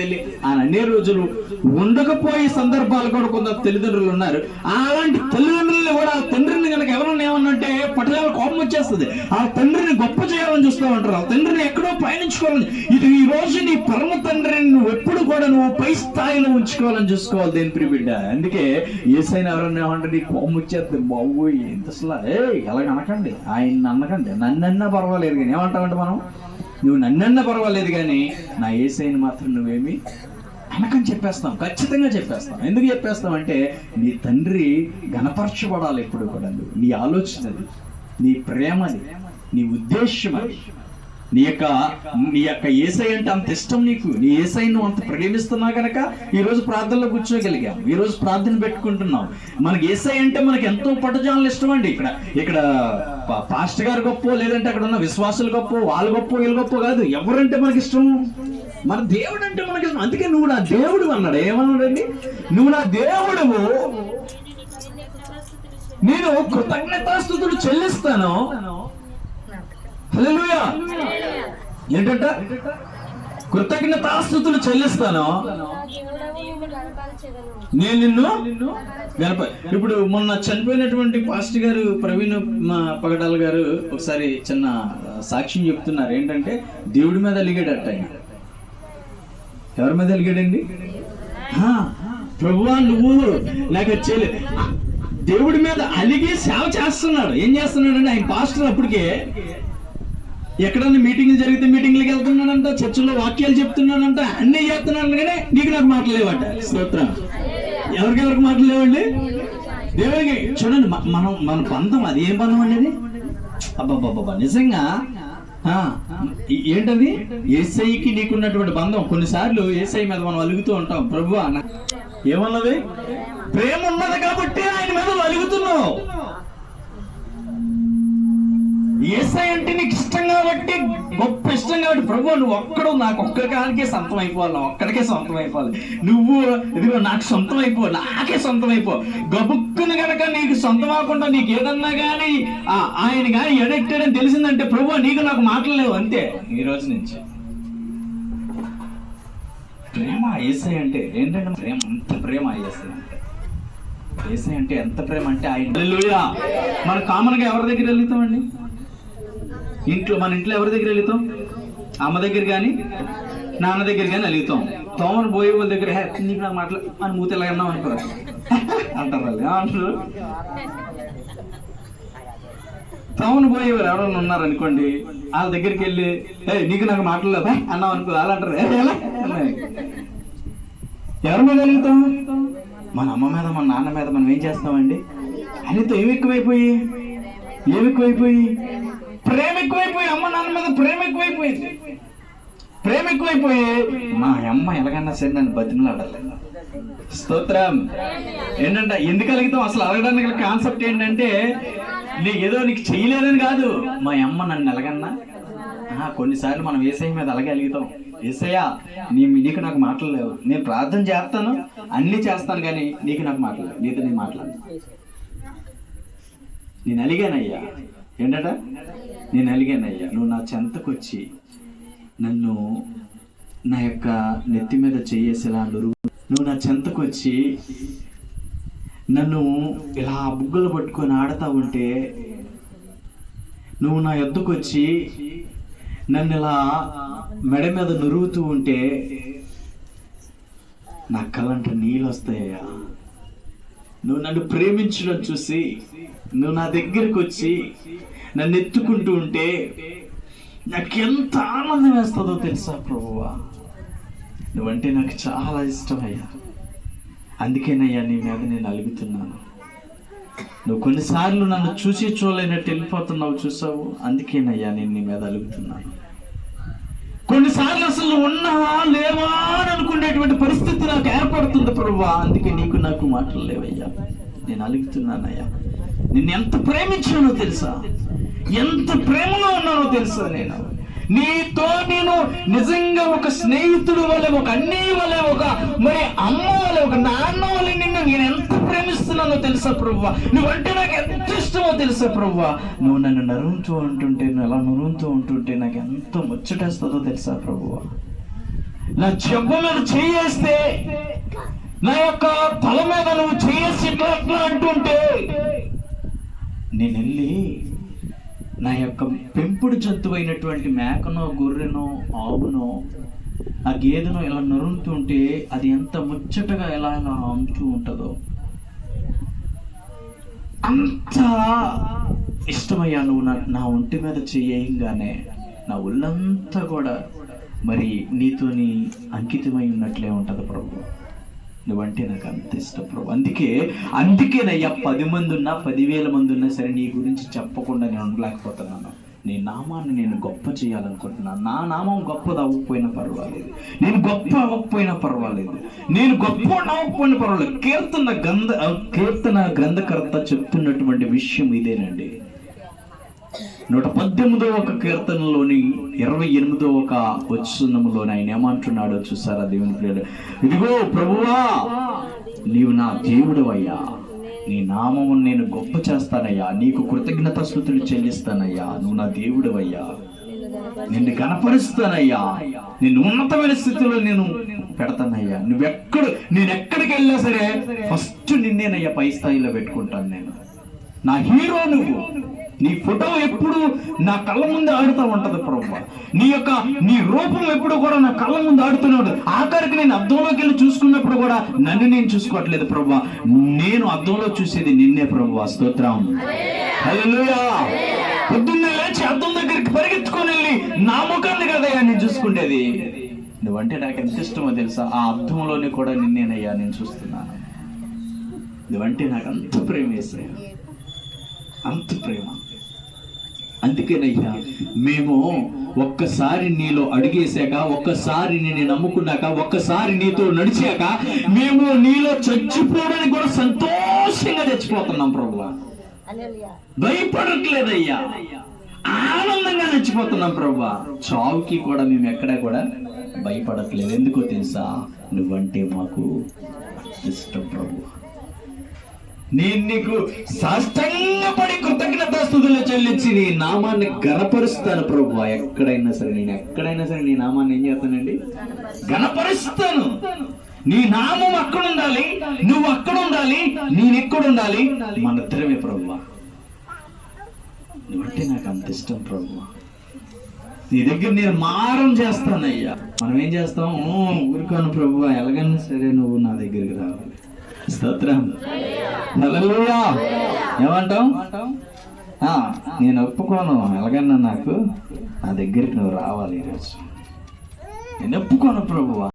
వెళ్ళి అని అన్ని రోజులు ఉండకపోయే సందర్భాలు కూడా కొంత తల్లిదండ్రులు ఉన్నారు. అలాంటి తల్లిదండ్రులు కూడా ఆ తండ్రిని కనుక ఎవరన్నా ఏమన్నంటే పట్టుదల కోపం వచ్చేస్తుంది. ఆ తండ్రిని గొప్ప చేయాలని చూస్తూ ఉంటారు ఆ తండ్రిని ఎక్కడో పయనించుకోవాలని. ఇది ఈ రోజు నీ పరమ తండ్రిని నువ్వు ఎప్పుడు కూడా నువ్వు పై స్థాయిలో ఉంచుకోవాలని చూసుకోవాలి దేని ప్రి బిడ్డ. అందుకే ఏసైనా ఎవరన్నా ఏమంటే నీ కోపం వచ్చేస్తుంది బాబు ఎంత అసలు ఏ ఎలాగ అనకండి ఆయన అనకండి నన్నన్నా పర్వాలేదు కానీ ఏమంటామంటే మనం? నువ్వు నన్నన్నా పర్వాలేదు కానీ నా ఏసైని మాత్రం నువ్వేమి అనకని చెప్పేస్తాం ఖచ్చితంగా చెప్పేస్తాం ఎందుకు చెప్పేస్తాం అంటే నీ తండ్రి గణపరచబడాలి ఎప్పుడు కూడా నీ ఆలోచన అది నీ ప్రేమది నీ ఉద్దేశం అది నీ యొక్క నీ యొక్క ఏసై అంటే అంత ఇష్టం నీకు. నీ ఏసై నువ్వు అంత ప్రేమిస్తున్నా కనుక ఈరోజు ప్రార్థనలో కూర్చోగలిగాం. ఈ రోజు ప్రార్థన పెట్టుకుంటున్నాం. మనకి ఏసై అంటే మనకి ఎంతో పట్టుజాలు ఇష్టం అండి ఇక్కడ ఇక్కడ పా- గారు గొప్ప లేదంటే అక్కడ ఉన్న విశ్వాసులు గొప్ప వాళ్ళు గొప్ప వీళ్ళు గొప్ప కాదు. ఎవరంటే మనకి ఇష్టం? మన దేవుడు అంటే మనకి ఇష్టం. అందుకే నువ్వు నా దేవుడు అన్నాడు. ఏమన్నాడండి? నువ్వు నా దేవుడువు. నేను కృతజ్ఞతాస్థుతుడు చెల్లిస్తాను. ఏంటంట? కృతజ్ఞతాస్థుతులు చెల్లిస్తాను. నేను నిన్ను గణప ఇప్పుడు మొన్న చనిపోయినటువంటి పాస్టర్ గారు ప్రవీణ్ మా పగడాల్ గారు ఒకసారి చిన్న సాక్ష్యం చెప్తున్నారు. ఏంటంటే దేవుడి మీద అలిగాడట ఆయన. ఎవరి మీద అలిగాడండి? ప్రభువా నువ్వు నాకు చెల్లి దేవుడి మీద అలిగి సేవ చేస్తున్నాడు. ఏం చేస్తున్నాడంటే ఆయన పాస్టర్ అప్పటికే ఎక్కడన్నా మీటింగ్లు జరిగితే మీటింగ్లకు వెళ్తున్నాడంట చర్చిలో వాక్యాలు చెప్తున్నాడంట అన్ని చేస్తున్నాను కానీ నీకు నాకు మాటలేవట స్తోత్రం. ఎవరికెవరికి మాటలేవండి దేవుడికి చూడండి మనం మన బంధం అది. ఏం బంధం అండి అది? అబ్బాబ్బాబ్బా నిజంగా ఏంటది? ఏసైకి నీకున్నటువంటి బంధం. కొన్నిసార్లు ఏసై మీద మనం అలుగుతూ ఉంటాం. ప్రభు అన్న ఏమన్నది? ప్రేమ ఉన్నది కాబట్టి ఆయన మీద అలుగుతున్నావు. ఏసై అంటే నీకు ఇష్టం కాబట్టి గొప్ప ఇష్టం కాబట్టి ప్రభు నువ్వు ఒక్కడు నాకు ఒక్కడికే సొంతం అయిపోవాలి ఒక్కడికే సొంతం అయిపోవాలి. నువ్వు ఇదిగో నాకు సొంతం అయిపో నాకే సొంతం అయిపో. గబుక్కుని కనుక నీకు సొంతం అవ్వకుండా నీకు ఏదన్నా కానీ ఆయన కానీ ఎడెక్టెడ్ అని తెలిసిందంటే ప్రభు నీకు నాకు మాటలేవు అంతే. ఈ రోజు నుంచి. ప్రేమ ఏసై అంటే ఏంటంటే ప్రేమ అంత ప్రేమ ఏసై అంటే. ఏసై అంటే ఎంత ప్రేమ అంటే ఆయన మన కామన్గా ఎవరి దగ్గర వెళ్తామండి? ఇంట్లో మన ఇంట్లో ఎవరి దగ్గర వెళుతాం? అమ్మ దగ్గర కానీ నాన్న దగ్గర కానీ వెళుతాం. తోమను పోయే వాళ్ళ దగ్గర "హే, నీకు నాకు మాటలు అని మూత ఎలా అన్నాం అనుకో. అంటారు వాళ్ళు. ఏమంటారు తోమను పోయే వాళ్ళు ఎవరైనా ఉన్నారు అనుకోండి వాళ్ళ దగ్గరికి వెళ్ళి ఏ నీకు నాకు మాట్లాడలేదా అన్నాం అనుకో వాళ్ళు అంటారు ఎవరి మీద వెళుతాం? మన అమ్మ మీద మన నాన్న మీద మనం ఏం చేస్తామండి? అనితో ఏమి ఎక్కువైపోయి? ఏమి ఎక్కువైపోయి? ప్రేమ ఎక్కువైపోయి అమ్మ నాన్న మీద ప్రేమ ఎక్కువైపోయింది. ప్రేమ ఎక్కువైపోయి మా అమ్మ ఎలాగన్నా సరే నన్ను బతిమలాడాలి. స్తోత్రం. ఏంటంటే ఎందుకు అలుగుతాం? అసలు అడగడానికి కాన్సెప్ట్ ఏంటంటే నీకు ఏదో నీకు చేయలేదని కాదు. మా అమ్మ నన్ను ఎలాగన్నా కొన్నిసార్లు మనం ఏసఐ మీద అలాగే అలుగుతాం. ఏసయ్యా నీ నీకు నాకు మాటలు లేవు. నేను ప్రార్థన చేస్తాను అన్ని చేస్తాను కానీ నీకు నాకు మాటలు నీతో నేను మాట్లాడను. నేను అలిగానయ్యా. ఏంటట? నేను అలిగానయ్యా నువ్వు నా చెంతకొచ్చి నన్ను నా యొక్క నెత్తి మీద చేయేసేలా నురుగు నువ్వు నా చెంతకొచ్చి నన్ను ఇలా బుగ్గలు పట్టుకొని ఆడుతూ ఉంటే నువ్వు నా ఎద్దుకు వచ్చి నన్ను ఇలా మెడ మీద నురుగుతూ ఉంటే నా కళ్ళంట నీళ్ళు వస్తాయ్యా నువ్వు నన్ను ప్రేమించడం చూసి నువ్వు నా దగ్గరికి వచ్చి నన్ను ఎత్తుకుంటూ ఉంటే నాకు ఎంత ఆనందం వేస్తుందో తెలుసా ప్రభువా? నువ్వంటే నాకు చాలా ఇష్టమయ్యా. అందుకేనయ్యా నీ మీద నేను అలుగుతున్నాను. నువ్వు కొన్నిసార్లు నన్ను చూసి చూడలేనట్టు వెళ్ళిపోతున్నావు చూసావు? అందుకేనయ్యా నేను నీ మీద అలుగుతున్నాను. కొన్నిసార్లు అసలు ఉన్నావా లేవా పరిస్థితి నాకు ఏర్పడుతుంది ప్రభా అందుకే నీకు నాకు మాటలు లేవయ్యా. నేను అలుగుతున్నానయ్యా. నిన్ను ఎంత ప్రేమించానో తెలుసా? ఎంత ప్రేమలో ఉన్నానో తెలుసా నేను? నీతో నేను నిజంగా ఒక స్నేహితుడు వల్ల ఒక అన్నయ్య వల్ల ఒక మరి అమ్మ వల్ల ఒక నాన్న వల్ల నిన్ను నేను ఎంత ప్రేమిస్తున్నానో తెలుసా నువ్వు నువ్వంటే నాకు ఎంత ఇష్టమో తెలుసా ప్రభువా? నువ్వు నన్ను నరుముతూ ఉంటుంటే నువ్వు అలా నరుముతూ ఉంటుంటే నాకు ఎంత ముచ్చటేస్తుందో తెలుసా ప్రభువా? నా చెంప మీద చేయేస్తే నా యొక్క తల మీద నువ్వు చేసి అంటుంటే నేను వెళ్ళి నా యొక్క పెంపుడు జంతువు అయినటువంటి మేకనో గొర్రెనో ఆవునో ఆ గేదెను ఇలా నరుముతుంటే అది ఎంత ముచ్చటగా ఎలా ఇలా అమ్ముతూ ఉంటుందో. అంత ఇష్టమయ్యా నువ్వు నా నా ఒంటి మీద చేయంగానే నా ఒళ్ళంతా కూడా మరి నీతోని అంకితమై ఉన్నట్లే ఉంటుంది ప్రభు. నువ్వంటే నాకు అంత ఇష్టం ప్రభు. అందుకే అందుకేనయ్యా పది మంది ఉన్నా పదివేల మంది ఉన్నా సరే నీ గురించి చెప్పకుండా నేను ఉండలేకపోతున్నాను. నీ నామాన్ని నేను గొప్ప చేయాలనుకుంటున్నాను. నా నామం గొప్పది అవ్వకపోయినా పర్వాలేదు. నేను గొప్ప అవ్వకపోయినా పర్వాలేదు. నేను గొప్ప అవ్వకపోయినా పర్వాలేదు. కీర్తన గంధ కీర్తన గ్రంథకర్త చెప్తున్నటువంటి విషయం ఇదేనండి. నూట పద్దెనిమిదో ఒక కీర్తనలోని ఇరవై ఎనిమిదో ఒక వచనములోని ఆయన ఏమంటున్నాడో చూసారా దేవుని ప్రియుడు ఇదిగో ప్రభువా నీవు నా దేవుడు అయ్యా నీ నామము నేను గొప్ప చేస్తానయ్యా. నీకు కృతజ్ఞత స్థుతులు చెల్లిస్తానయ్యా. నువ్వు నా దేవుడు అయ్యా నిన్ను కనపరుస్తానయ్యా. నిన్ను ఉన్నతమైన స్థితిలో నేను పెడతానయ్యా. నువ్వెక్కడ నేను ఎక్కడికి వెళ్ళినా సరే ఫస్ట్ నిన్నేనయ్యా పై స్థాయిలో పెట్టుకుంటాను నేను. నా హీరో నువ్వు. నీ ఫోటో ఎప్పుడు నా కళ్ళ ముందు ఆడుతూ ఉంటది ప్రభు. నీ యొక్క నీ రూపం ఎప్పుడు కూడా నా కళ్ళ ముందు ఆడుతూనే ఉంటుంది. ఆఖరికి నేను అద్దంలోకి వెళ్ళి చూసుకున్నప్పుడు కూడా నన్ను నేను చూసుకోవట్లేదు ప్రభు. నేను అద్దంలో చూసేది నిన్నే ప్రభు స్తోత్రం. పొద్దున్నే లేచి అద్దం దగ్గరికి పరిగెత్తుకొని వెళ్ళి నా ముఖాన్ని కదయ్యా నేను చూసుకునేది నువ్వంటే నాకు ఎంత ఇష్టమో తెలుసా? ఆ అర్థంలోనే కూడా నిన్నేనయ్యా నేను చూస్తున్నాను. నువ్వంటే నాకు అంత ప్రేమ వేసాయి అంత ప్రేమ. అందుకేనయ్యా మేము ఒక్కసారి నీలో అడిగేశాక ఒక్కసారి నేను నమ్ముకున్నాక ఒక్కసారి నీతో నడిచాక మేము నీలో చచ్చిపోవడానికి కూడా సంతోషంగా చచ్చిపోతున్నాం ప్రభు భయపడట్లేదయ్యా. ఆనందంగా చచ్చిపోతున్నాం ప్రభు చావుకి కూడా మేము ఎక్కడా కూడా భయపడట్లేదు. ఎందుకో తెలుసా? నువ్వంటే మాకు ఇష్టం ప్రభు నేను నీకు సాష్టంగపడి కృతజ్ఞత స్థుతులు చెల్లించి నీ నామాన్ని గణపరుస్తాను ప్రభు. ఎక్కడైనా సరే నేను ఎక్కడైనా సరే నీ నామాన్ని ఏం చేస్తానండి? గణపరుస్తాను నీ నామం అక్కడ ఉండాలి నువ్వు అక్కడ ఉండాలి నేను ఎక్కడ ఉండాలి. మన ఇద్దరమే ప్రభు. నువ్వంటే నాకు అంత ఇష్టం ప్రభు. నీ దగ్గర నేను మారం చేస్తానయ్యా. మనం ఏం చేస్తాం? ఊరుకోను ప్రభు ఎలాగైనా సరే నువ్వు నా దగ్గరికి రావాలి. స్తోత్రం. హల్లెలూయా. ఏమంటాం ఆ, నేను ఒప్పుకోను. ఎలాగన్నా నాకు నా దగ్గరికి నువ్వు రావాలి ఈరోజు. నేను ఒప్పుకోను ప్రభువా.